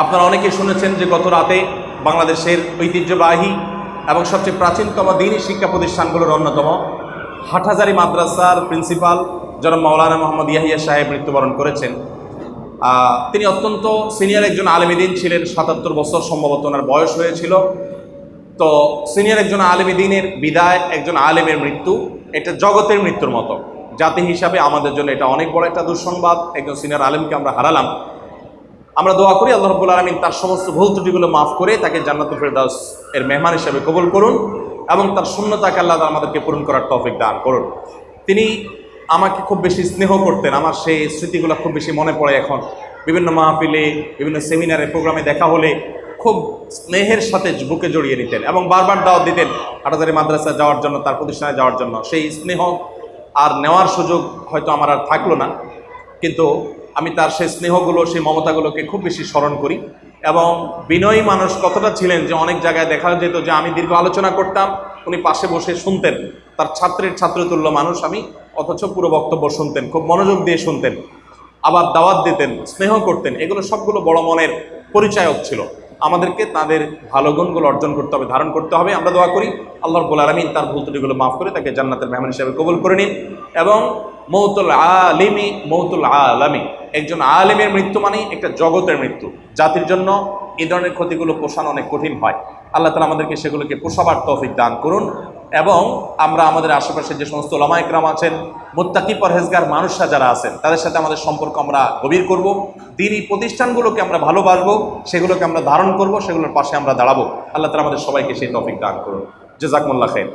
আপনারা অনেকেই শুনেছেন যে গত রাতে বাংলাদেশের ঐতিহ্যবাহী এবং সবচেয়ে প্রাচীনতম দিনই শিক্ষা প্রতিষ্ঠানগুলোর অন্যতম হাটহাজারি মাদ্রাসার প্রিন্সিপাল জনাব মাওলানা মোহাম্মদ ইয়াহিয়া সাহেব মৃত্যুবরণ করেছেন। তিনি অত্যন্ত সিনিয়র একজন আলেমিদিন ছিলেন, সাতাত্তর বছর সম্ভবত ওনার বয়স হয়েছিল। তো সিনিয়র একজন আলেমী দিনের বিদায়, একজন আলেমের মৃত্যু, এটা জগতের মৃত্যুর মতো। জাতি হিসাবে আমাদের জন্য এটা অনেক বড় একটা দুঃসংবাদ। একজন সিনিয়র আলেমকে আমরা হারালাম। আমরা দোয়া করি আল্লাহ রব্বুল আলমিন তার সমস্ত ভুল ত্রুটিগুলো মাফ করে তাকে জান্নাতুল ফেরদাউস এর মেহমান হিসেবে কবুল করুন এবং তার শূন্যতাকে আল্লাহ আমাদেরকে পূরণ করার তৌফিক দান করুন। তিনি আমাকে খুব বেশি স্নেহ করতেন, আমার সেই স্মৃতিগুলো খুব বেশি মনে পড়ে এখন। বিভিন্ন মাহফিলে, বিভিন্ন সেমিনারে, প্রোগ্রামে দেখা হলে খুব স্নেহের সাথে বুকে জড়িয়ে নিতেন এবং বারবার দাওয়াত দিতেন হাটাজারি মাদ্রাসা যাওয়ার জন্য, তার প্রতিষ্ঠানে যাওয়ার জন্য। সেই স্নেহ আর নেওয়ার সুযোগ হয়তো আমার আর থাকল না, কিন্তু আমি তার সেই স্নেহগুলো সেই মমতাগুলোকে খুব বেশি স্মরণ করি। এবং বিনয়ী মানুষ কতটা ছিলেন যে অনেক জায়গায় দেখা যেত যে আমি দীর্ঘ আলোচনা করতাম, উনি পাশে বসে শুনতেন। তার ছাত্রের ছাত্রতুল্য মানুষ আমি, অথচ পুরো বক্তব্য শুনতেন, খুব মনোযোগ দিয়ে শুনতেন। আবার দাওয়াত দিতেন, স্নেহ করতেন, এগুলো সবগুলো বড় মনের পরিচায়ক ছিল। আমাদেরকে তাদের ভালো গুণগুলো অর্জন করতে হবে, ধারণ করতে হবে। আমরা দোয়া করি আল্লাহর বলে আলমিন তার ভুল ত্রুটিগুলো মাফ করে তাকে জান্নাতের মেহমান হিসাবে কবুল করে নিন। এবং মৌতুল আলিমি, মৌতুল আলামি। একজন আলেমের মৃত্যু মানেই একটা জগতের মৃত্যু। জাতির জন্য এই ধরনের ক্ষতিগুলো পোষানো অনেক কঠিন হয়। আল্লাহ তালা আমাদেরকে সেগুলোকে পোষাবার তৌফিক দান করুন এবং আমরা আমাদের আশেপাশে যে সমস্ত ওলামাইকরাম আছেন, মোত্তাকি পরহেজগার মানুষরা যারা আছেন, তাদের সাথে আমাদের সম্পর্ক আমরা গভীর করব। দিনই প্রতিষ্ঠানগুলোকে আমরা ভালোবাসবো, সেগুলোকে আমরা ধারণ করব, সেগুলোর পাশে আমরা দাঁড়াবো। আল্লাহ তালা আমাদের সবাইকে সেই তৌফিক দান করুন। জেজাকমুল্লা খের